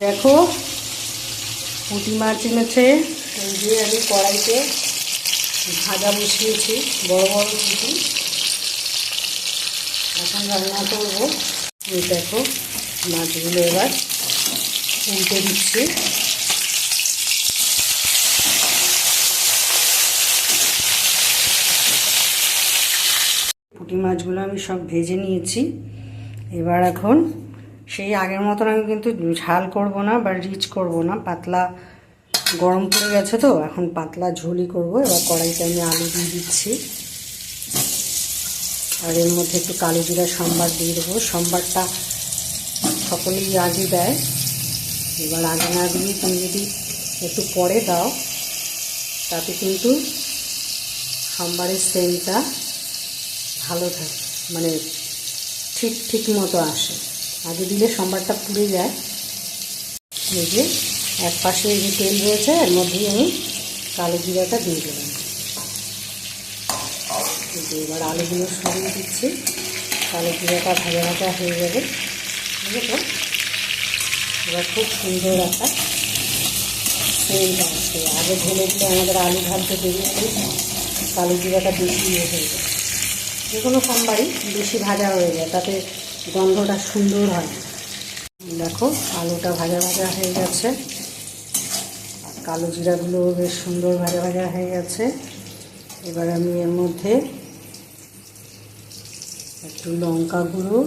দেখো, পুঁটি মাছ এনেছে। এই যে আমি কড়াইতে ভাজা বসিয়েছি, বড় বড় পুঁটি। এখন রান্না করব। দেখো, মাছগুলো এবার উল্টে দিচ্ছি। পুঁটি মাছগুলো আমি সব ভেজে নিয়েছি। এবার এখন সেই আগের মতন আমি কিন্তু ঝাল করব না বা রিচ করব না। পাতলা গরম পড়ে গেছে তো, এখন পাতলা ঝোলই করব। এবার কড়াইতে আমি আলু দিয়ে দিচ্ছি। আর এর মধ্যে একটু কালো জিরা সম্বার দিয়ে দেবো। সম্বারটা সকলেই আগে দেয়। এবার আগে না দিয়ে তুমি যদি একটু পরে দাও, তাতে কিন্তু সম্বারের সেন্টটা ভালো থাকে মানে ঠিক ঠিক মতো আসে। আগে দিলে সম্বারটা পুড়ে যায়। এই যে এক পাশে যে তেল রয়েছে, এর মধ্যেই আমি কালো জিরাটা দিয়ে দিলাম। এবার আলুগুলো সরিয়ে দিচ্ছি। কালো জিরাটা ভাজা ভাজা হয়ে যাবে। বুঝেছ? এবার খুব সুন্দর একটা আসছে আগে ঢেলে দিলে আমাদের আলু ভাজতে দেরি হলে কালো জিরাটা বেশি ইয়ে হয়ে যায়। যে কোনো সোমবারই বেশি ভাজা হয়ে যায়। তাতে গন্ধটা সুন্দর হয়। দেখো, আলুটা ভাজা ভাজা হয়ে গেছে। কালো জিরাগুলো বেশ সুন্দর ভাজা ভাজা হয়ে গেছে। এবার আমি এর মধ্যে একটু লঙ্কা গুঁড়ো,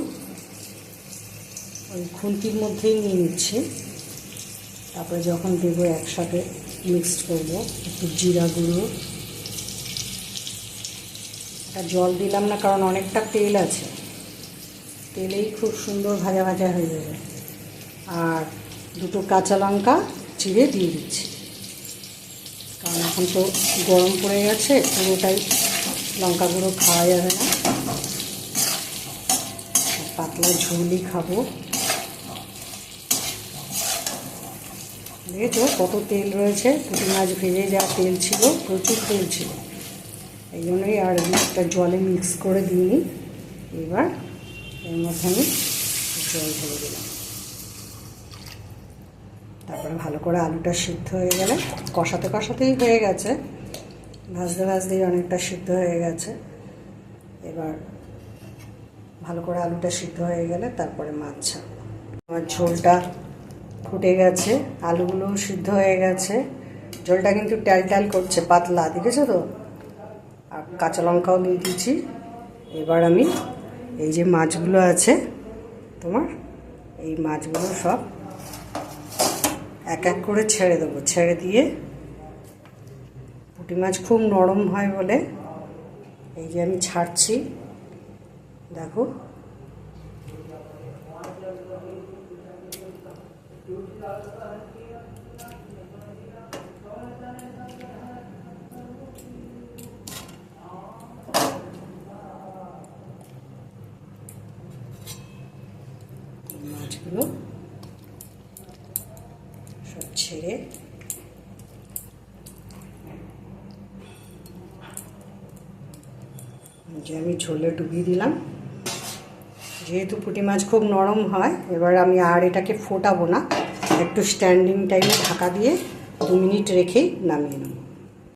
ওই খুন্তির মধ্যেই নিয়ে নিচ্ছি। তারপরে যখন দেবো একসাথে মিক্সড করব, একটু জিরা গুঁড়ো। এটা জল দিলাম না, কারণ অনেকটা তেল আছে। তেলেই খুব সুন্দর ভাজা ভাজা হয়ে যাবে। আর দুটো কাঁচা লঙ্কা চিড়ে দিয়ে দিচ্ছি। কারণ এখন তো গরম পড়ে গেছে, পুরোটাই লঙ্কা গুঁড়ো খাওয়া যাবে না। পাতলা ঝোলই খাব। দেখেছ কত তেল রয়েছে? পুঁটি মাছ ভেজে যা তেল ছিল, প্রচুর তেল ছিল। এই জন্যই আর একটা জলে মিক্স করে দিই এবার এর মধ্যে আমি জল ঢেলে দিলাম। তারপরে ভালো করে আলুটা সিদ্ধ হয়ে গেলে, কষাতে কষাতেই হয়ে গেছে। ভাজতে ভাজতেই অনেকটা সিদ্ধ হয়ে গেছে। এবার ভালো করে আলুটা সিদ্ধ হয়ে গেলে তারপরে মাছ ছাড়বো। আমার ঝোলটা ফুটে গেছে, আলুগুলোও সিদ্ধ হয়ে গেছে। ঝোলটা কিন্তু ট্যাল ট্যাল করছে, পাতলা, দেখেছ তো? আর কাঁচা লঙ্কাও দিয়ে দিয়েছি। এবার আমি এই যে মাছগুলো আছে, তোমার এই মাছগুলো সব এক এক করে ছেড়ে দেবো। ছেড়ে দিয়ে পুঁটি মাছ খুব নরম হয় বলে এই যে আমি ছাড়ছি। দেখো। মাছগুলো সব ছেড়ে যে আমি ঝোলে ডুবিয়ে দিলাম। যেহেতু পুঁটি মাছ খুব নরম হয়, এবার আমি আর এটাকে ফোটাবো না। একটু স্ট্যান্ডিং টাইমে ঢাকা দিয়ে দু মিনিট রেখেই নামিয়ে নেব।